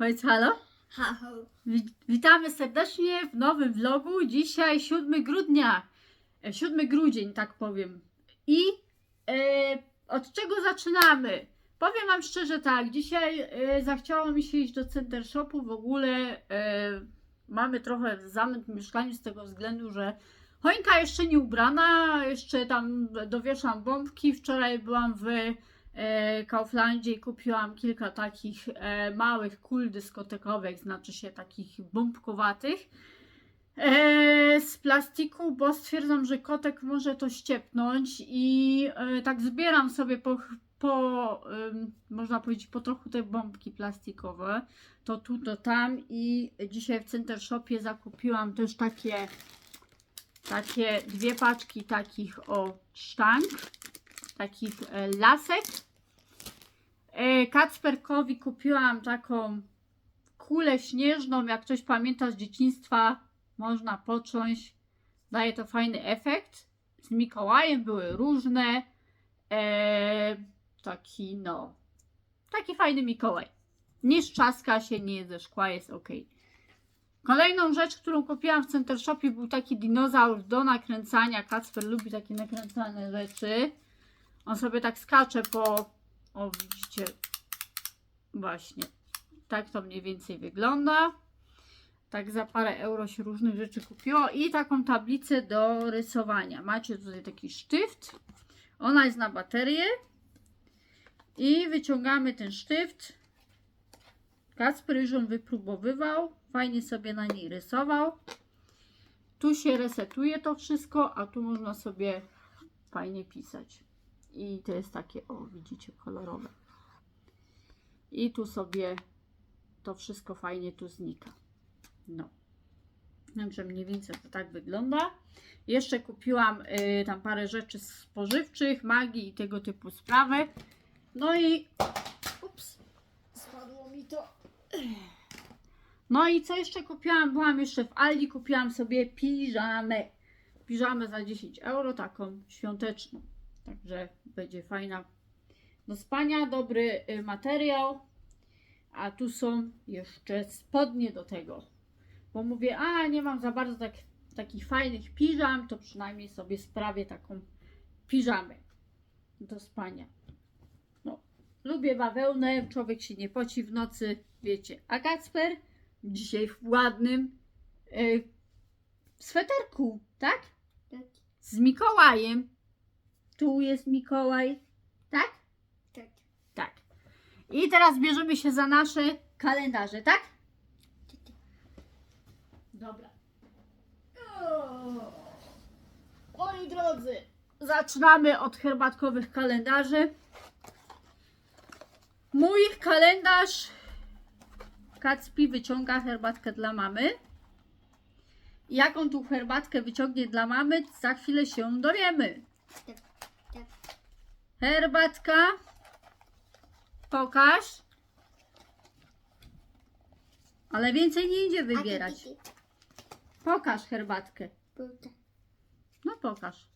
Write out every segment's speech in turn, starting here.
Powiedz halo. Haho. Wi- Witamy serdecznie w nowym vlogu. Dzisiaj 7 grudnia. E, 7 grudzień, tak powiem. I e, od czego zaczynamy? Powiem Wam szczerze tak, dzisiaj e, zachciało mi się iść do center shopu. W ogóle e, mamy trochę zamęt w mieszkaniu z tego względu, że choinka jeszcze nie ubrana, jeszcze tam dowieszam bombki. Wczoraj byłam w e, Kauflandzie i kupiłam kilka takich e, małych kul dyskotekowych, znaczy się takich bombkowatych. E, z plastiku, bo stwierdzam, że kotek może to ściepnąć i e, tak zbieram sobie po, po można powiedzieć po trochu te bombki plastikowe, to tu, to tam i dzisiaj w Center Shopie zakupiłam też takie takie dwie paczki takich o sztank, takich e, lasek. E, Kacperkowi kupiłam taką kulę śnieżną, jak ktoś pamięta z dzieciństwa, można począć. Daje to fajny efekt. Z Mikołajem były różne. E, taki no, taki fajny Mikołaj. Nie szczaska się, nie ze szkła, jest ok. Kolejną rzecz, którą kupiłam w Center Shopie był taki dinozaur do nakręcania. Kacper lubi takie nakręcane rzeczy. On sobie tak skacze po... O, widzicie. Właśnie. Tak to mniej więcej wygląda. Tak za parę euro się różnych rzeczy kupiło. I taką tablicę do rysowania. Macie tutaj taki sztyft. Ona jest na baterię. I wyciągamy ten sztyft. Kacper już ją wypróbowywał. Fajnie sobie na niej rysował. Tu się resetuje to wszystko, a tu można sobie fajnie pisać. I to jest takie, o widzicie, kolorowe. I tu sobie to wszystko fajnie tu znika. No. Także mniej więcej to tak wygląda. Jeszcze kupiłam y, tam parę rzeczy spożywczych, magii i tego typu sprawy. No i ups, spadło mi to. No i co jeszcze kupiłam? Byłam jeszcze w Aldi, kupiłam sobie piżamę. Piżamę za 10 euro, taką świąteczną. Także będzie fajna do spania, dobry y, materiał. A tu są jeszcze spodnie do tego. Bo mówię, a nie mam za bardzo tak, takich fajnych piżam, to przynajmniej sobie sprawię taką piżamę do spania. No, lubię bawełnę, człowiek się nie poci w nocy, wiecie. A Kacper dzisiaj w ładnym y, sweterku, tak? Tak. Z Mikołajem. Tu jest Mikołaj, tak? Tak. Tak. I teraz bierzemy się za nasze kalendarze, tak? Dobra. Moi drodzy, zaczynamy od herbatkowych kalendarzy. Mój kalendarz Kacpi wyciąga herbatkę dla mamy. Jaką tu herbatkę wyciągnie dla mamy, za chwilę się dowiemy. Herbatka. Pokaż. Ale więcej nie idzie wybierać. Pokaż herbatkę. No pokaż.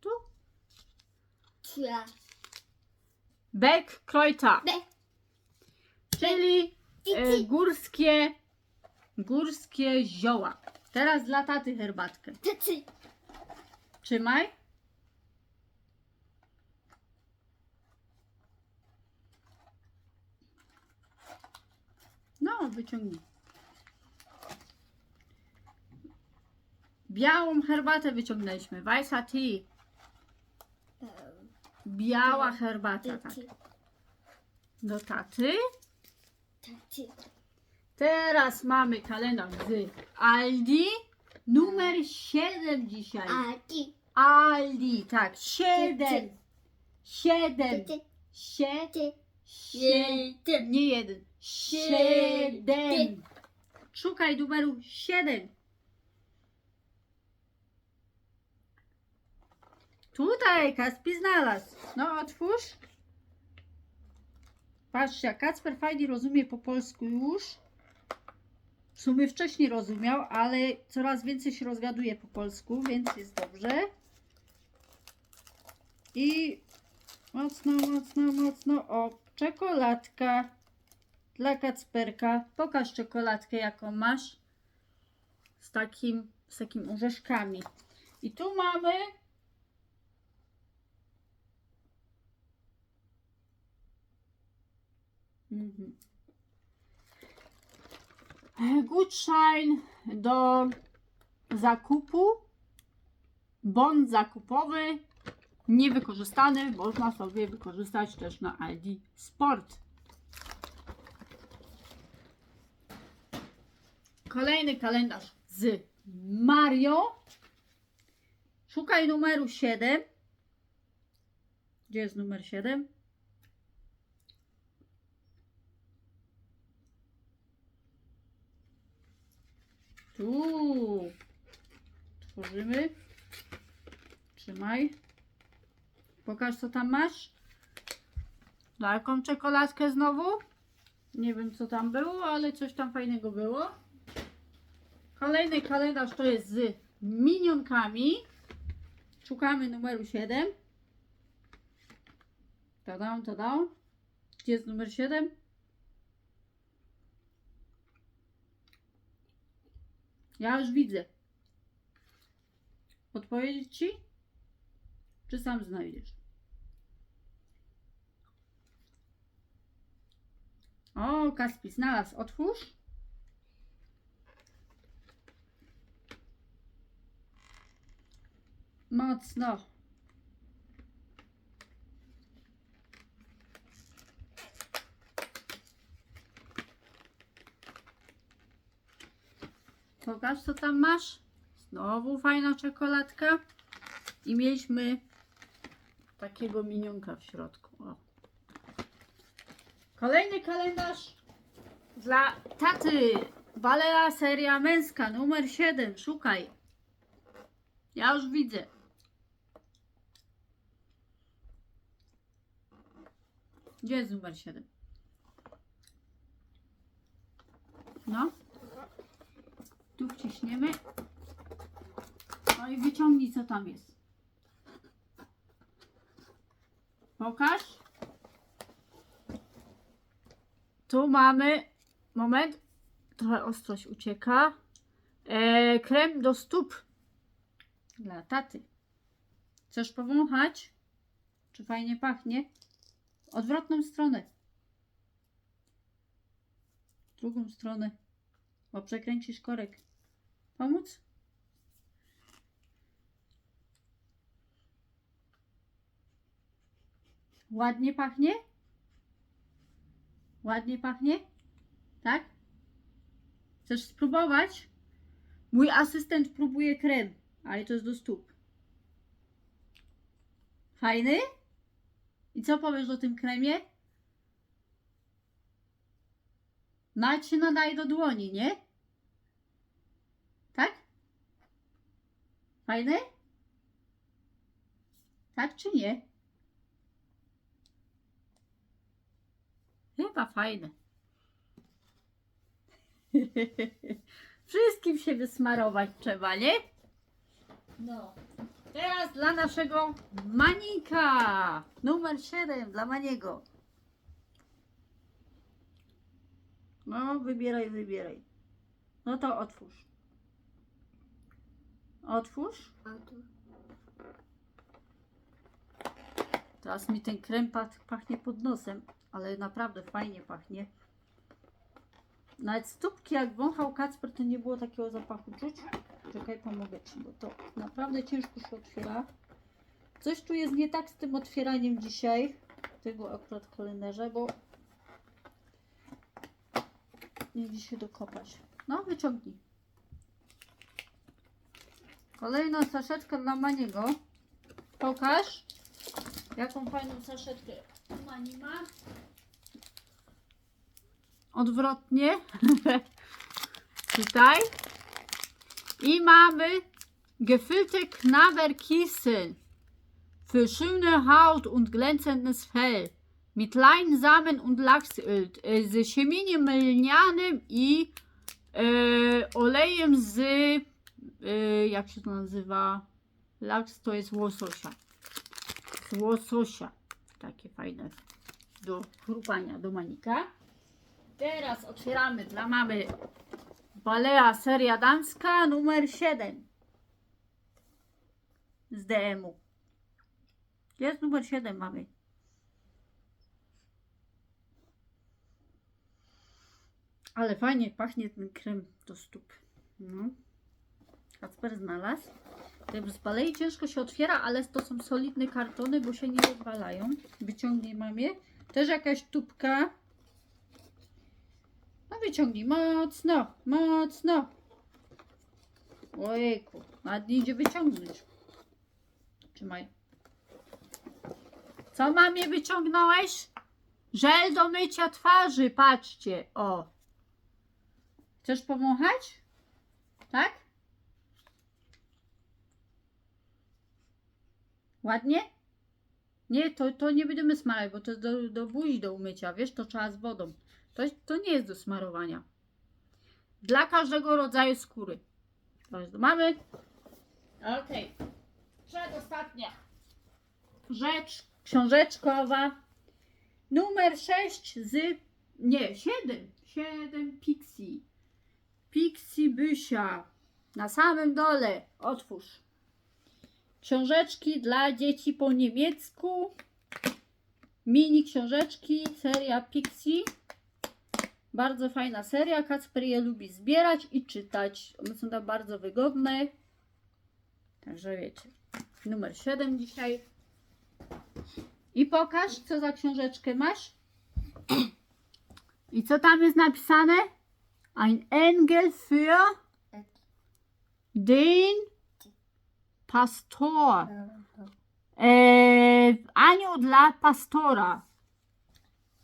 Tu. Beck Krojta. Czyli e, górskie, górskie zioła. Teraz dla taty herbatkę. Trzymaj. No, wyciągnij. Białą herbatę wyciągnęliśmy. Weissa tea. Biała herbata, tak. Do taty. Teraz mamy kalendarz z Aldi. Numer 7 dzisiaj. A ti. Aldi, tak. 7. 7. Cici. 7. Cici. Jeden. Nie jeden. Siedem. Szukaj numeru siedem. Tutaj Kaspi znalazł. No otwórz. Patrzcie, Kacper fajnie rozumie po polsku już. W sumie wcześniej rozumiał, ale coraz więcej się rozgaduje po polsku, więc jest dobrze. I mocno, mocno, mocno. O, czekoladka. Dla Kacperka. Pokaż czekoladkę, jaką masz. Z takim, z takim orzeszkami. I tu mamy Mhm. Do zakupu. Bon zakupowy niewykorzystany. Można sobie wykorzystać też na Aldi Sport. Kolejny kalendarz z Mario. Szukaj numeru 7. Gdzie jest numer 7? Tu. Tworzymy. Trzymaj. Pokaż, co tam masz. Na jaką czekoladkę znowu? Nie wiem, co tam było, ale coś tam fajnego było. Kolejny kalendarz to jest z minionkami. Szukamy numeru 7. Tadam, tadam. Gdzie jest numer 7? Ja już widzę. Odpowiedzieć ci? Czy sam znajdziesz? O, Kaspi znalazł. Otwórz. Mocno. Pokaż, co tam masz. Znowu fajna czekoladka. I mieliśmy takiego minionka w środku. O. Kolejny kalendarz dla taty. Balea seria męska numer 7. Szukaj. Ja już widzę. Gdzie jest numer 7? No. Tu wciśniemy. No i wyciągnij co tam jest. Pokaż. Tu mamy. Moment. Trochę ostrość ucieka. E, krem do stóp. Dla taty. Chcesz powąchać? Czy fajnie pachnie? Odwrotną stronę. W drugą stronę. Bo przekręcisz korek. Pomóc? Ładnie pachnie? Ładnie pachnie? Tak? Chcesz spróbować? Mój asystent próbuje krem, ale to jest do stóp. Fajny? I co powiesz o tym kremie? Nawet się nadaje do dłoni, nie? Tak? Fajny? Tak czy nie? Chyba fajne. Wszystkim się wysmarować trzeba, nie? No. Teraz dla naszego Manika. Numer 7 dla Maniego. No, wybieraj, wybieraj. No to otwórz. Otwórz. Teraz mi ten krem pach- pachnie pod nosem, ale naprawdę fajnie pachnie. Nawet stópki, jak wąchał Kacper, to nie było takiego zapachu czuć. Czekaj, pomogę Ci, bo to naprawdę ciężko się otwiera. Coś tu jest nie tak z tym otwieraniem dzisiaj, tego akurat kalendarza, bo nie idzie się dokopać. No, wyciągnij. Kolejna saszeczka dla Maniego. Pokaż. Jaką fajną saszetkę Mani ma. Odwrotnie. Tutaj. I mamy gefüllte Knabberkissen für schöne Haut und glänzendes Fell mit Leinsamen und Lachsöl z siemieniem mylnianym i e, olejem z e, jak się to nazywa? Laks to jest łososia. Z łososia. Takie fajne do chrupania, do manika. Teraz otwieramy dla mamy Balea seria damska numer 7 z DM-u. Jest numer 7 mamy. Ale fajnie pachnie ten krem do stóp. No. Kacper znalazł. Te z balei ciężko się otwiera, ale to są solidne kartony, bo się nie rozwalają. Wyciągnij mamie. Też jakaś tubka. No wyciągnij mocno, mocno. Ojejku, nawet nie idzie wyciągnąć. Trzymaj. Co mamie wyciągnąłeś? Żel do mycia twarzy, patrzcie, o. Chcesz powąchać? Tak? Ładnie? Nie, to, to nie będziemy smarować, bo to jest do, do buzi do umycia, wiesz, to trzeba z wodą. To, to nie jest do smarowania. Dla każdego rodzaju skóry. To jest do mamy. Okej. Przedostatnia rzecz książeczkowa. Numer 6 z... Nie, 7. 7 Pixie. Pixie Bysia. Na samym dole. Otwórz. Książeczki dla dzieci po niemiecku. Mini książeczki, seria Pixie. Bardzo fajna seria. Kacper je lubi zbierać i czytać. One są tam bardzo wygodne. Także wiecie. Numer 7 dzisiaj. I pokaż, co za książeczkę masz. I co tam jest napisane? Ein Engel für den Pastor. Eee, anioł dla pastora.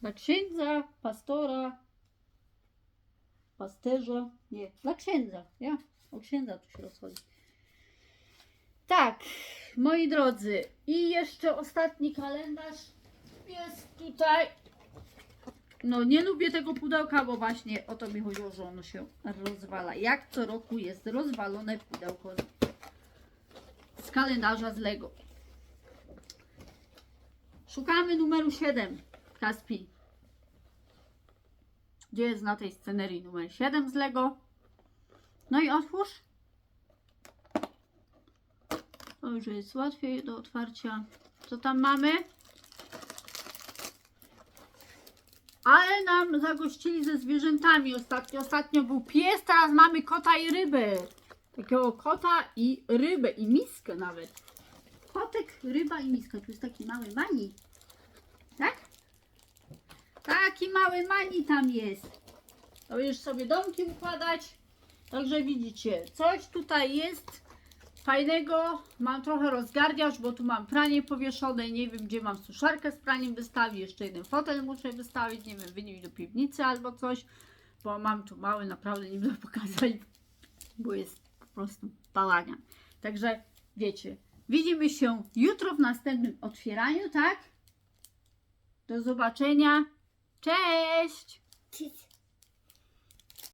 Dla księdza, pastora, pasterza. Nie, dla księdza. Ja, o księdza tu się rozchodzi. Tak, moi drodzy. I jeszcze ostatni kalendarz jest tutaj. No, nie lubię tego pudełka, bo właśnie o to mi chodziło, że ono się rozwala. Jak co roku jest rozwalone pudełko z kalendarza z Lego. Szukamy numeru 7. Kaspi. Gdzie jest na tej scenerii numer 7 z Lego? No i otwórz. To już jest łatwiej do otwarcia. Co tam mamy? Ale nam zagościli ze zwierzętami ostatnio. Ostatnio był pies, teraz mamy kota i rybę. Takiego kota i rybę i miskę nawet. Kotek, ryba i miska. Tu jest taki mały mani. Tak? Taki mały mani tam jest. To już sobie domki układać. Także widzicie, coś tutaj jest fajnego. Mam trochę rozgardiasz, bo tu mam pranie powieszone. Nie wiem, gdzie mam suszarkę z praniem wystawić. Jeszcze jeden fotel muszę wystawić. Nie wiem, wynieść do piwnicy albo coś. Bo mam tu mały, naprawdę nie będę pokazać, bo jest po prostu bałagan. Także wiecie, widzimy się jutro w następnym otwieraniu, tak? Do zobaczenia. Cześć!